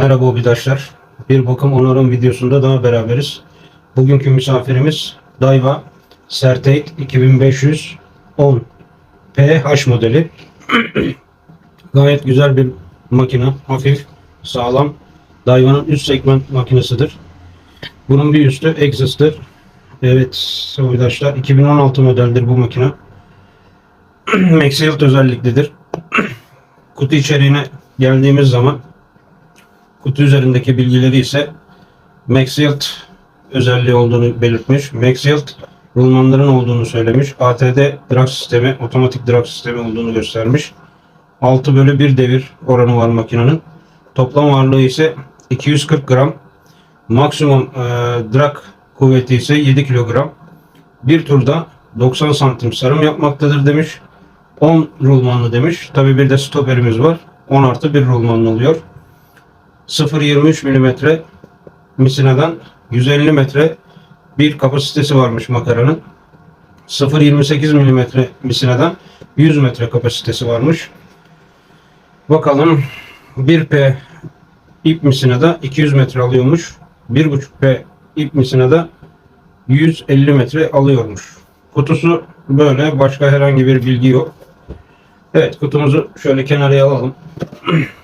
Merhaba obidaşlar. Bir bakım onarım videosunda daha beraberiz. Bugünkü misafirimiz Daiwa Certate 2510 PH modeli. Gayet güzel bir makine. Hafif, sağlam. Daiwa'nın üst segment makinesidir. Bunun bir üstü Exos'tır. Evet obidaşlar 2016 modeldir bu makine. Maxilt özelliklidir. Kutu içeriğine geldiğimiz zaman kutu üzerindeki bilgileri ise Maxilt özelliği olduğunu belirtmiş. Maxilt rulmanların olduğunu söylemiş. ATD drag sistemi, otomatik drag sistemi olduğunu göstermiş. 6 bölü 1 devir oranı var makinenin. Toplam ağırlığı ise 240 gram. Maksimum e, drag kuvveti ise 7 kilogram. Bir turda 90 santim sarım yapmaktadır demiş. 10 rulmanlı demiş. Tabi bir de stoperimiz var. 10 artı 1 rulmanlı oluyor. 0.23 mm misineden 150 metre bir kapasitesi varmış makaranın. 0.28 mm misineden 100 metre kapasitesi varmış. Bakalım 1P ip misinede 200 metre alıyormuş. 1.5P ip misinede 150 metre alıyormuş. Kutusu böyle. Başka herhangi bir bilgi yok. Evet kutumuzu şöyle kenarıya alalım.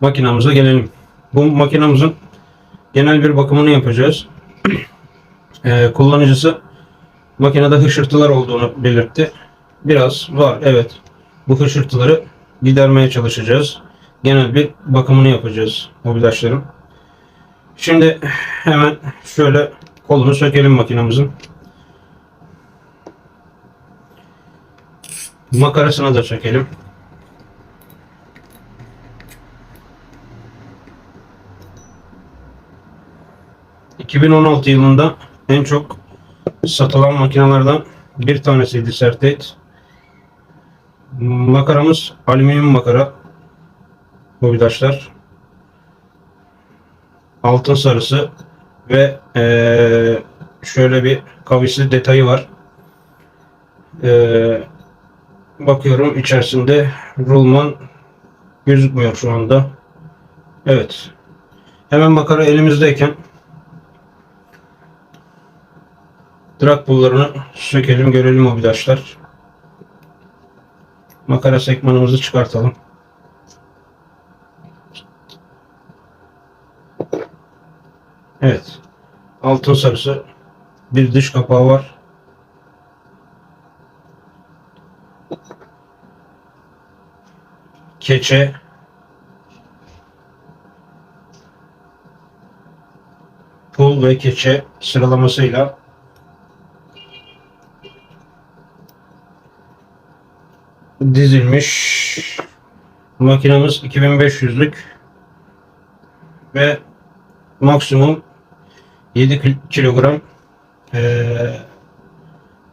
Makinamıza gelelim. Bu makinamızın genel bir bakımını yapacağız. Ee, kullanıcısı makinede hışırtılar olduğunu belirtti. Biraz var evet. Bu hışırtıları gidermeye çalışacağız. Genel bir bakımını yapacağız mobilaçların. Şimdi hemen şöyle kolunu sökelim makinamızın. Makarasını da sökelim. ...2016 yılında en çok satılan makinelerden bir tanesiydi Certate. Makaramız alüminyum makara. Mobidaşlar. Altın sarısı ve eee, şöyle bir kavisli detayı var. Eee Bakıyorum içerisinde rulman gözükmüyor şu anda. Evet. Hemen makara elimizdeyken drag pullarını sökelim görelim obidaşlar. Makara sekmanımızı çıkartalım. Evet. Altın sarısı bir dış kapağı var. keçe pul ve keçe sıralamasıyla dizilmiş makinamız 2500'lük ve maksimum 7 kilogram eee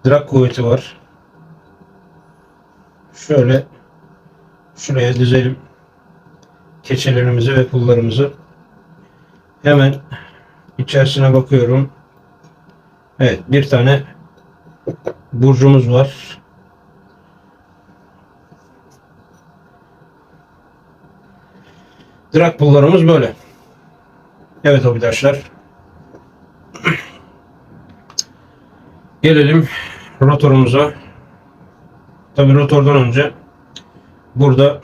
drag kuvveti var. Şöyle şuraya dizelim keçelerimizi ve pullarımızı. Hemen içerisine bakıyorum. Evet bir tane burcumuz var. Drag pullarımız böyle. Evet arkadaşlar. Gelelim rotorumuza. Tabi rotordan önce burada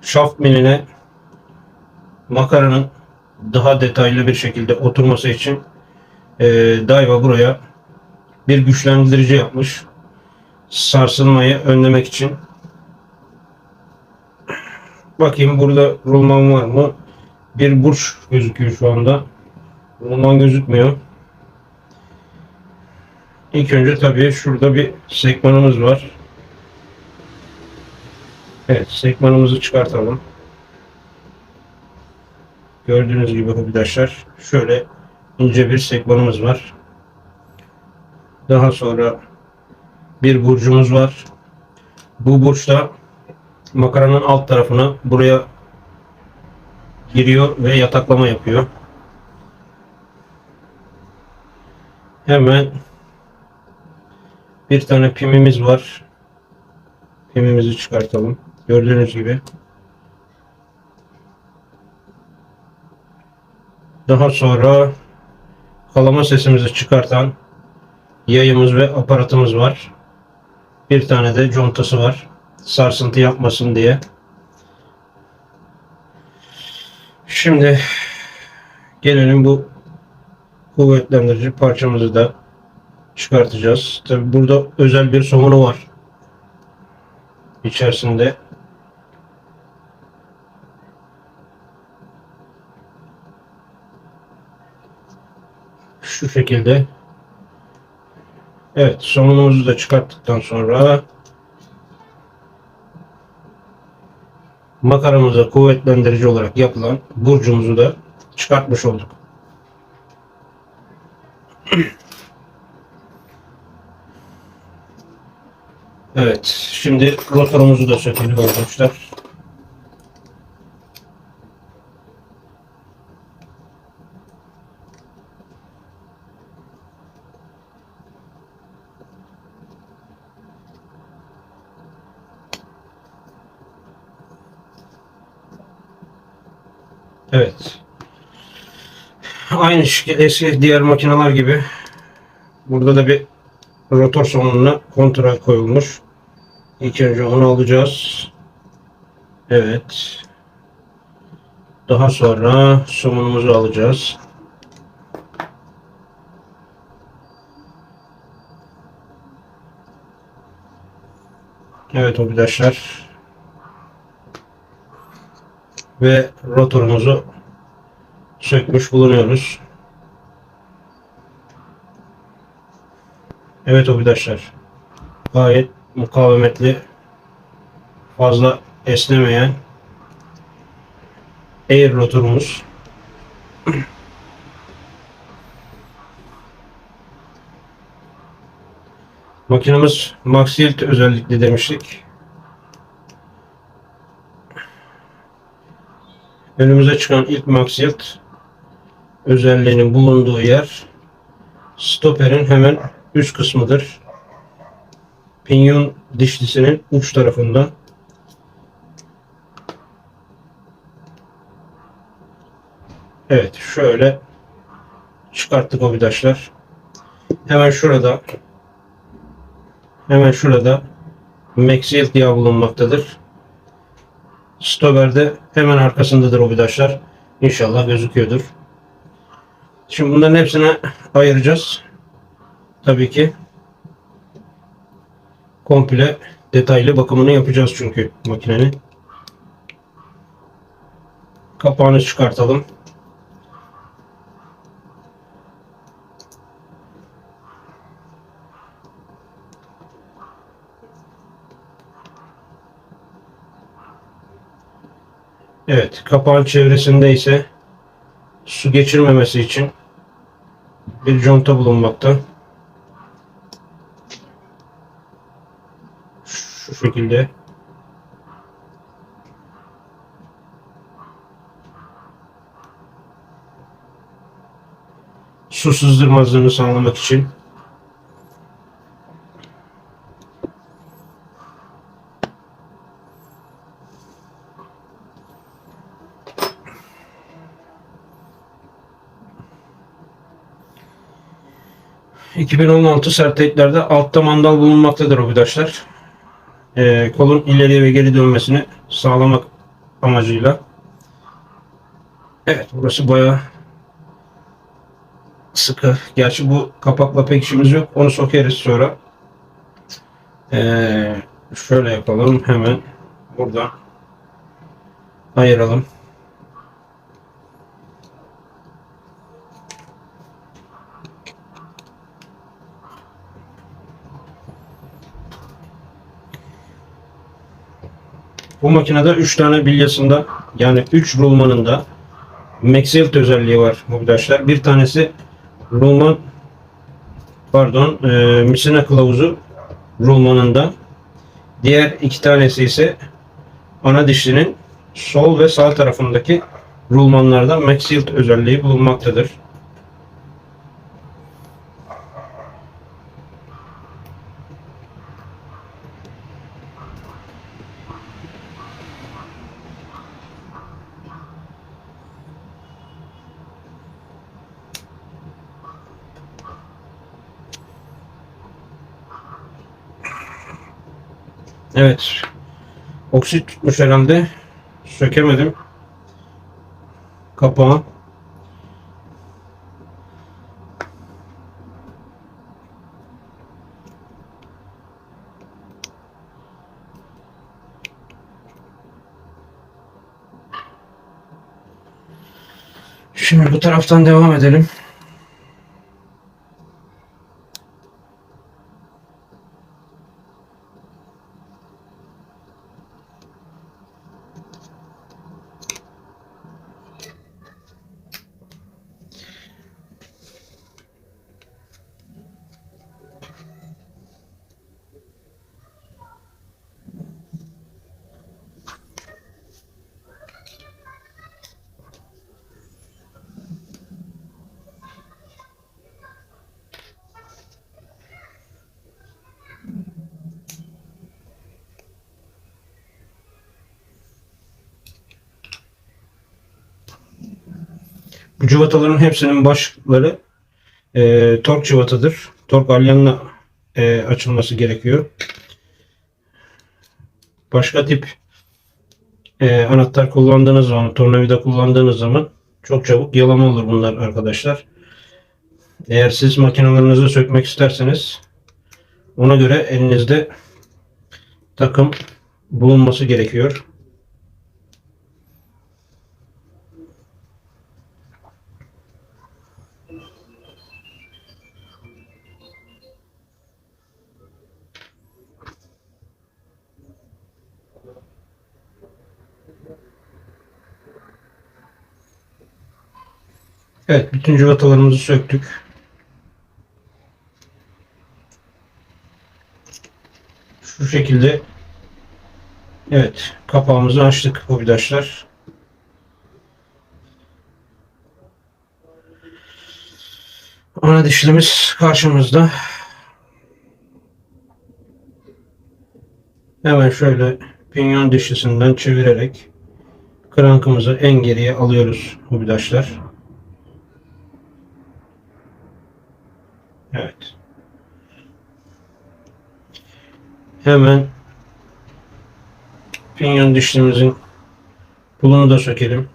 şaft miline makaranın daha detaylı bir şekilde oturması için e, Daiwa buraya bir güçlendirici yapmış. Sarsılmayı önlemek için. Bakayım burada rulman var mı? Bir burç gözüküyor şu anda. Rulman gözükmüyor. İlk önce tabii şurada bir sekmanımız var. Evet, sekmanımızı çıkartalım. Gördüğünüz gibi arkadaşlar şöyle ince bir sekmanımız var. Daha sonra bir burcumuz var. Bu burçta makaranın alt tarafına buraya giriyor ve yataklama yapıyor. Hemen bir tane pimimiz var. Pimimizi çıkartalım. Gördüğünüz gibi. Daha sonra kalama sesimizi çıkartan yayımız ve aparatımız var. Bir tane de contası var. Sarsıntı yapmasın diye. Şimdi gelelim bu kuvvetlendirici parçamızı da çıkartacağız. Tabi burada özel bir somunu var. İçerisinde şu şekilde Evet somunumuzu da çıkarttıktan sonra makaramıza kuvvetlendirici olarak yapılan burcumuzu da çıkartmış olduk. Evet, şimdi rotorumuzu da sökelim arkadaşlar. Evet. Aynı eski diğer makineler gibi burada da bir rotor sonuna kontrol koyulmuş. İlk önce onu alacağız. Evet. Daha sonra somunumuzu alacağız. Evet arkadaşlar. Ve rotorumuzu sökmüş bulunuyoruz. Evet arkadaşlar. Gayet mukavemetli fazla esnemeyen air rotorumuz. Makinemiz Max Yield özellikle demiştik. Önümüze çıkan ilk Yield özelliğinin bulunduğu yer stoperin hemen üst kısmıdır. Pinyon dişlisinin uç tarafında. Evet şöyle çıkarttık o vidaşlar. Hemen şurada hemen şurada Maxiel yağı bulunmaktadır. Stober'de hemen arkasındadır o vidaşlar. İnşallah gözüküyordur. Şimdi bunların hepsini ayıracağız. Tabii ki komple detaylı bakımını yapacağız çünkü makinenin. Kapağını çıkartalım. Evet, kapağın çevresinde ise su geçirmemesi için bir conta bulunmakta. Şu şekilde. Su sızdırmazlığını sağlamak için. ...2016 sertliklerde altta mandal bulunmaktadır arkadaşlar e, kolun ileriye ve geri dönmesini sağlamak amacıyla. Evet burası baya sıkı. Gerçi bu kapakla pek işimiz yok. Onu sokeriz sonra. Ee, şöyle yapalım. Hemen buradan ayıralım. Bu makinede 3 tane bilyasında yani 3 rulmanında Maxilt özelliği var arkadaşlar. Bir tanesi rulman pardon e, misina kılavuzu rulmanında. Diğer iki tanesi ise ana dişlinin sol ve sağ tarafındaki rulmanlarda Maxilt özelliği bulunmaktadır. Evet. Oksit tutmuş herhalde. Sökemedim. Kapağı. Şimdi bu taraftan devam edelim. Cıvataların hepsinin başları e, tork cıvatadır. Tork alyanla e, açılması gerekiyor. Başka tip e, anahtar kullandığınız zaman, tornavida kullandığınız zaman çok çabuk yalama olur bunlar arkadaşlar. Eğer siz makinalarınızı sökmek isterseniz ona göre elinizde takım bulunması gerekiyor. Evet, bütün cıvatalarımızı söktük. Şu şekilde Evet, kapağımızı açtık hobidaşlar. Ana dişlimiz karşımızda. Hemen şöyle pinyon dişlisinden çevirerek krankımızı en geriye alıyoruz hobidaşlar. Evet. Hemen pinyon dişlimizin pulunu da sökelim.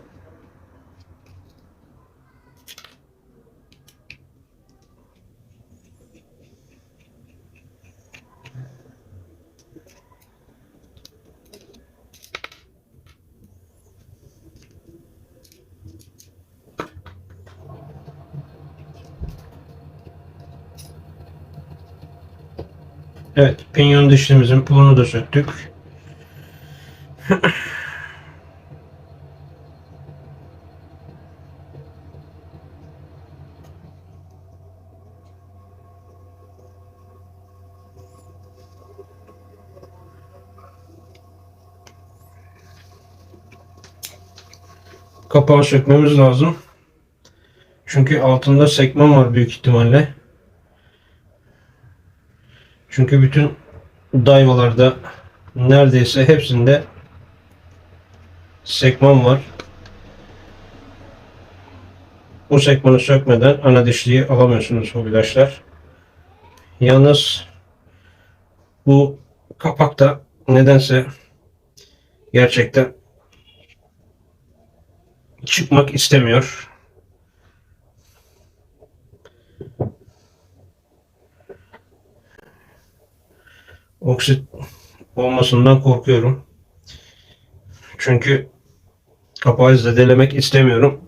Evet, pinyon dişlimizin pulunu da söktük. Kapağı sökmemiz lazım. Çünkü altında sekman var büyük ihtimalle. Çünkü bütün dayvalarda neredeyse hepsinde sekman var. Bu sekmanı sökmeden ana dişliği alamıyorsunuz hobidaşlar. Yalnız bu kapakta nedense gerçekten çıkmak istemiyor. Oksit olmasından korkuyorum. Çünkü kapağı zedelemek istemiyorum.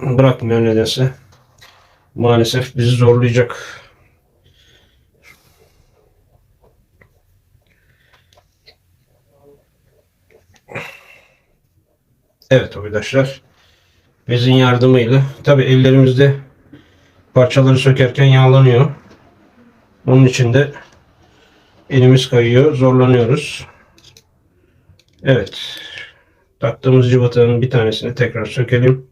Bırakmıyor nedense. Maalesef bizi zorlayacak. Evet arkadaşlar. Bezin yardımıyla. Tabi ellerimizde parçaları sökerken yağlanıyor. Onun için de elimiz kayıyor, zorlanıyoruz. Evet. Taktığımız cıvatanın bir tanesini tekrar sökelim.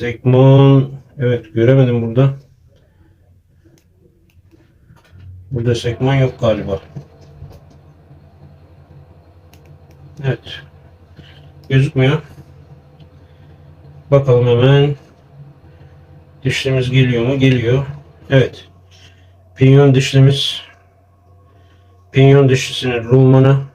Sekman Evet göremedim burada. Burada sekman yok galiba. Evet. Gözükmüyor. Bakalım hemen. Dişlimiz geliyor mu? Geliyor. Evet. Pinyon dişlimiz. Pinyon dişlisinin rulmanı.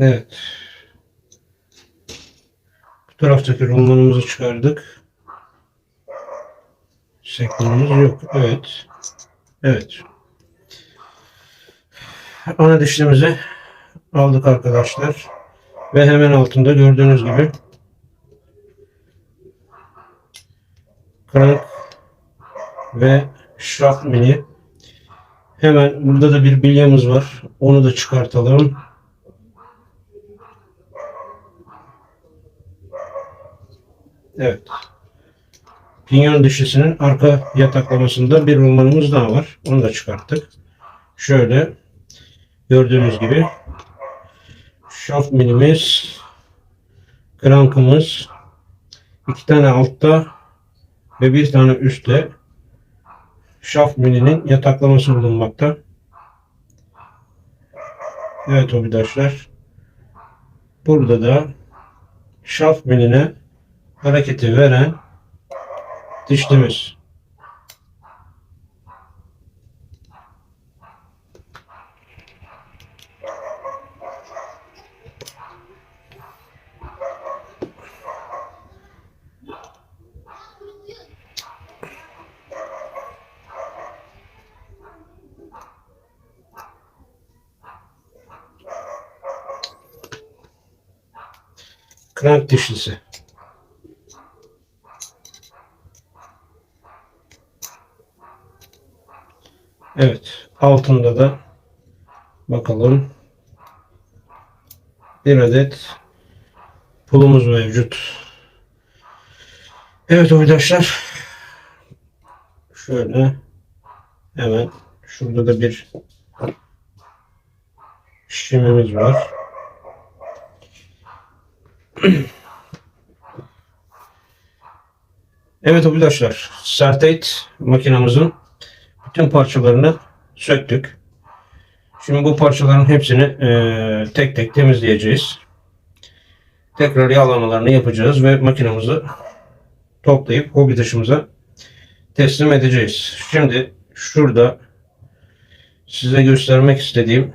Evet. Taraftaki rulmanımızı çıkardık. Sekmanımız yok. Evet. Evet. Ana dişlimizi aldık arkadaşlar. Ve hemen altında gördüğünüz gibi krank ve şaft mini. Hemen burada da bir bilyamız var. Onu da çıkartalım. Evet. Pinyon dişlisinin arka yataklamasında bir rulmanımız daha var. Onu da çıkarttık. Şöyle gördüğünüz gibi şaft minimiz krankımız iki tane altta ve bir tane üstte şaft mininin yataklaması bulunmakta. Evet arkadaşlar. Burada da şaft minine hareketi veren dişlimiz. Krank dişlisi. Evet. Altında da bakalım bir adet pulumuz mevcut. Evet arkadaşlar. Şöyle hemen şurada da bir şişimiz var. Evet arkadaşlar. Sertate makinamızın bütün parçalarını söktük. Şimdi bu parçaların hepsini eee, tek tek temizleyeceğiz. Tekrar yağlamalarını yapacağız ve makinamızı toplayıp hobi dışımıza teslim edeceğiz. Şimdi şurada size göstermek istediğim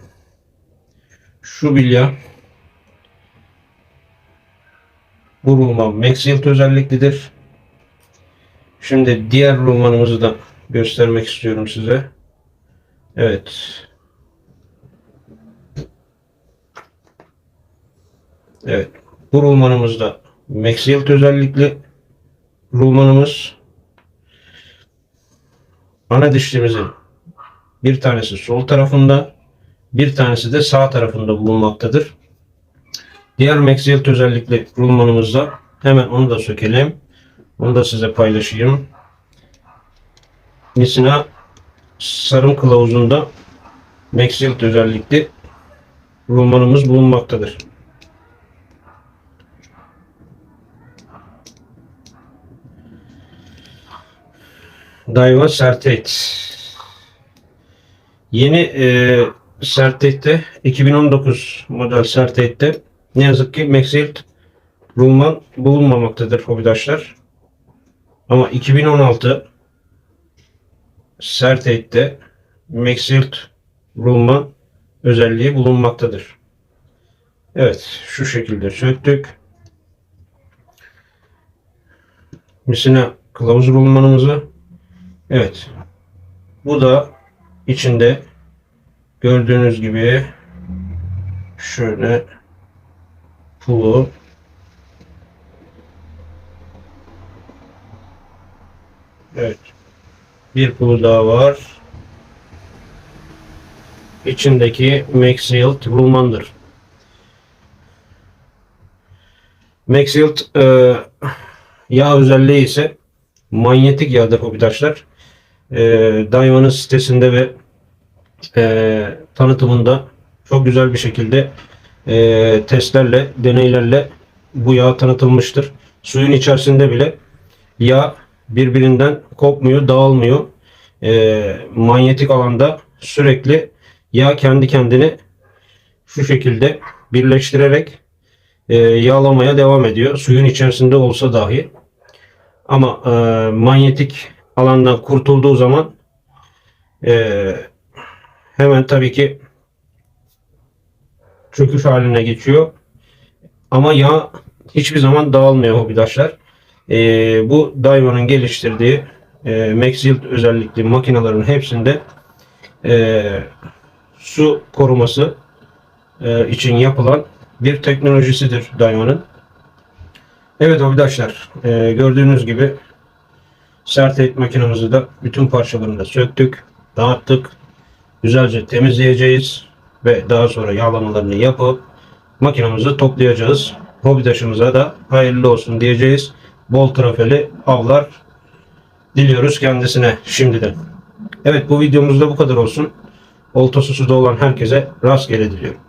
şu bilya bu rulman Maxilt özelliklidir. Şimdi diğer rulmanımızı da göstermek istiyorum size. Evet. Evet. Bu rulmanımız da Maxilt özellikli rulmanımız. Ana dişlimizin bir tanesi sol tarafında, bir tanesi de sağ tarafında bulunmaktadır. Diğer Maxilt özellikli rulmanımızda hemen onu da sökelim. Onu da size paylaşayım. Misina sarım kılavuzunda Maxilt özellikli rulmanımız bulunmaktadır. Daiwa Sertate. Yeni e, Sertate'de 2019 model Sertate'de ne yazık ki Maxilt rulman bulunmamaktadır hobidaşlar. Ama 2016 Sertate'de Maxilt rulman özelliği bulunmaktadır. Evet, şu şekilde söktük. Misina kılavuz rulmanımızı. Evet. Bu da içinde gördüğünüz gibi şöyle pulu Evet. Bir pulu daha var. İçindeki Maxilt rulmandır. Maxilt e, yağ özelliği ise manyetik yağdır hobidaşlar. Ee, Daiwa'nın sitesinde ve e, tanıtımında çok güzel bir şekilde e, testlerle, deneylerle bu yağ tanıtılmıştır. Suyun içerisinde bile yağ birbirinden kopmuyor, dağılmıyor. E, manyetik alanda sürekli yağ kendi kendini şu şekilde birleştirerek e, yağlamaya devam ediyor. Suyun içerisinde olsa dahi. Ama e, manyetik alandan kurtulduğu zaman e, hemen tabii ki çöküş haline geçiyor. Ama yağ hiçbir zaman dağılmıyor hobidaşlar. E, bu Daiwa'nın geliştirdiği e, Maxilt özellikli makinelerin hepsinde e, su koruması e, için yapılan bir teknolojisidir Daiwa'nın. Evet arkadaşlar e, gördüğünüz gibi sert et makinamızı da bütün parçalarını da söktük, dağıttık. Güzelce temizleyeceğiz ve daha sonra yağlamalarını yapıp makinamızı toplayacağız. Hobidaşımıza da hayırlı olsun diyeceğiz. Bol trafeli avlar diliyoruz kendisine şimdiden. Evet bu videomuzda bu kadar olsun. Oltası suda olan herkese rastgele diliyorum.